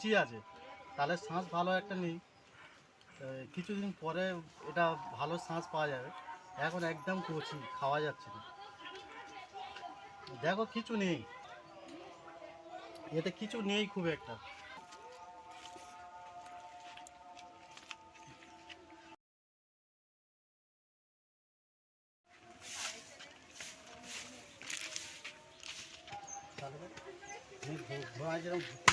জি, আছে। তাহলে শ্বাস ভালো একটা নেই। কিছুদিন পরে এটা ভালো শ্বাস পাওয়া যাবে। এখন একদম কচি, খাওয়া যাচ্ছে না। দেখো, কিছু নেই। এতে কিছু নেই খুব একটা। ঘোড়া যেরকম ঘুরতে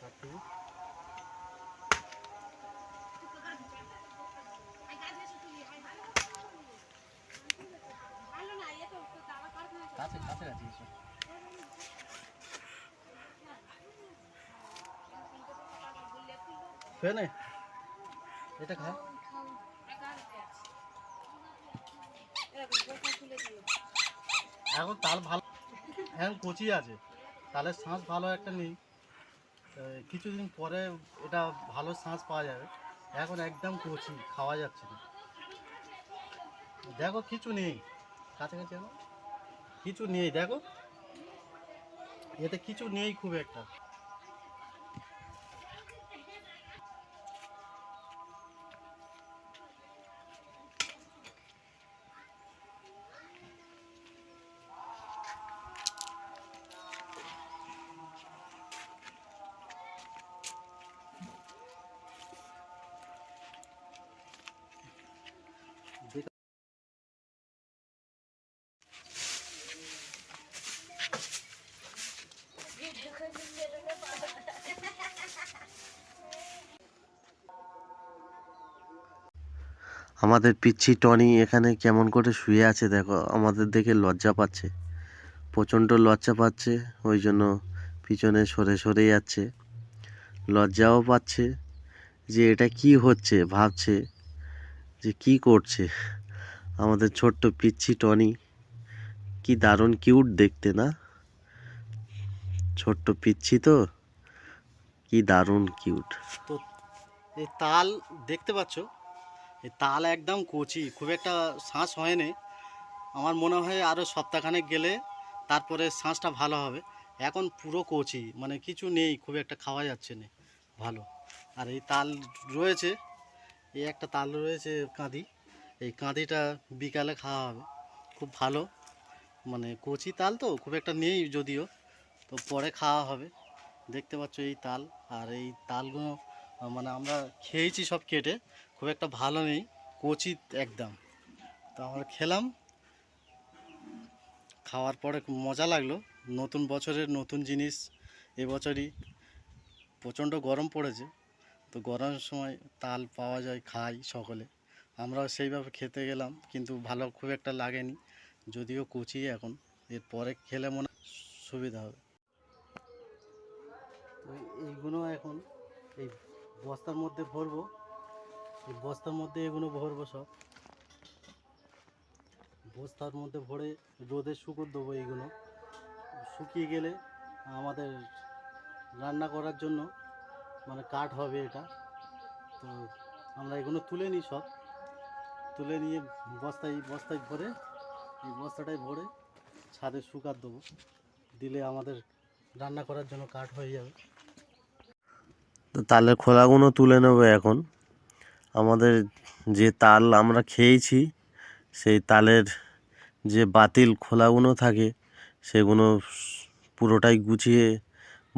কাটতে হবে। কাছে কাছে কাছে খেয়ে এটা খা। এখন তাল ভালো এখন কচি আছে। তালের শ্বাস ভালো একটা নেই। কিছুদিন পরে এটা ভালো শ্বাস পাওয়া যাবে। এখন একদম কচি, খাওয়া যাচ্ছে না। দেখো, কিছু নেই। কাছাকাছি এখন কিছু নেই, দেখো। এতে কিছু নেই খুব একটা। আমাদের পিচ্ছি টনি এখানে কেমন করে শুয়ে আছে দেখো, আমাদের দেখে লজ্জা পাচ্ছে। প্রচণ্ড লজ্জা পাচ্ছে, ওই জন্য পিছনে সরে সরে যাচ্ছে। লজ্জাও পাচ্ছে যে এটা কি হচ্ছে, ভাবছে যে কি করছে। আমাদের ছোট্ট পিচ্ছি টনি, কি দারুণ কিউট দেখতে না? ছোট্ট পিচ্ছি তো, কি দারুণ কিউট। তো তাল দেখতে পাচ্ছ? তাল একদম কচি, খুব একটা শ্বাস হয়নি। আমার মনে হয় আরও সপ্তাহখানেক গেলে তারপরে শ্বাসটা ভালো হবে। এখন পুরো কচি মানে কিছু নেই, খুব একটা খাওয়া যাচ্ছে না, ভালো। আর এই তাল রয়েছে, এই একটা তাল রয়েছে কাঁদি, এই কাঁদিটা বিকালে খাওয়া হবে, খুব ভালো। মানে কচি তাল তো, খুব একটা নেই যদিও, তো পরে খাওয়া হবে। দেখতে পাচ্ছ এই তাল, আর এই তালগুলো মানে আমরা খেয়েছি সব কেটে। খুব একটা ভালো নেই, কচি একদম। তো আমরা খেলাম। খাওয়ার পরে মজা লাগল। নতুন বছরের নতুন জিনিস, এবছরই প্রচণ্ড গরম পড়েছে। তো গরমের সময় তাল পাওয়া যায়, খাই সকলে। আমরাও সেইভাবে খেতে গেলাম, কিন্তু ভালো খুব একটা লাগেনি। যদিও কচি এখন এর পরে খেলে মনে সুবিধা হবে। তো এইগুলো এখন, এই বস্তার মধ্যে ভরবো। বস্তার মধ্যে এগুলো ভরবো সব। বস্তার মধ্যে ভরে রোদে শুকোর দেবো এইগুলো শুকিয়ে গেলে আমাদের রান্না করার জন্য মানে কাঠ হবে এটা। তো আমরা এগুলো তুলে নিই সব। তুলে নিয়ে বস্তায় বস্তায় ভরে, এই বস্তাটায় ভরে ছাদে শুকার দেবো। দিলে আমাদের রান্না করার জন্য কাঠ হয়ে যাবে। তো তালের খোলাগুলো তুলে নেব এখন। আমাদের যে তাল আমরা খেয়েছি, সেই তালের যে বাতিল খোলাগুলো থাকে, সেগুলো পুরোটাই গুছিয়ে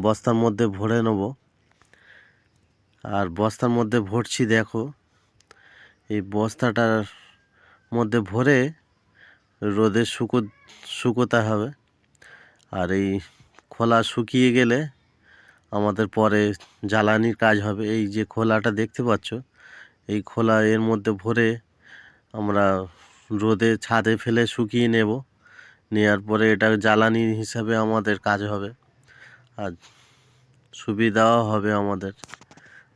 বস্তার মধ্যে ভরে নেব। আর বস্তার মধ্যে ভরছি দেখো, এই বস্তাটার মধ্যে ভরে রোদে শুকো, শুকোতে হবে। আর এই খোলা শুকিয়ে গেলে আমাদের পরে জ্বালানির কাজ হবে। এই যে খোলাটা দেখতে পাচ্ছ, এই খোলা এর মধ্যে ভরে আমরা রোদে ছাদে ফেলে শুকিয়ে নেব। নেওয়ার পরে এটা জ্বালানি হিসাবে আমাদের কাজ হবে। আর সুবিধাও হবে আমাদের।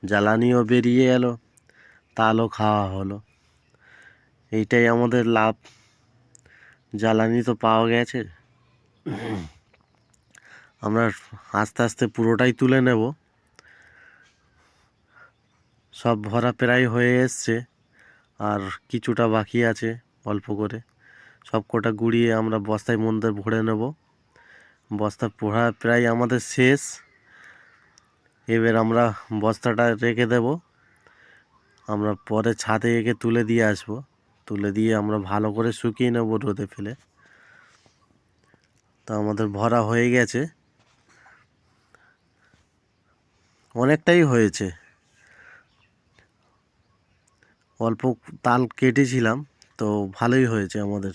জ্বালানিও বেরিয়ে এলো, তালও খাওয়া হলো। এইটাই আমাদের লাভ। জ্বালানি তো পাওয়া গেছে। আমরা আস্তে আস্তে পুরোটাই তুলে নেব। সব ভরা প্রায় হয়ে এসছে। আর কিছুটা বাকি আছে অল্প করে। সব কটা গুড়িয়ে আমরা বস্তায় মধ্যে ভরে নেব। বস্তা ভরা প্রায় আমাদের শেষ। এবার আমরা বস্তাটা রেখে দেব। আমরা পরে ছাদে একে তুলে দিয়ে আসব। তুলে দিয়ে আমরা ভালো করে শুকিয়ে নেব রোদে ফেলে। তো আমাদের ভরা হয়ে গেছে। অনেকটাই হয়েছে। অল্প তাল কেটেছিলাম তো ভালোই হয়েছে আমাদের।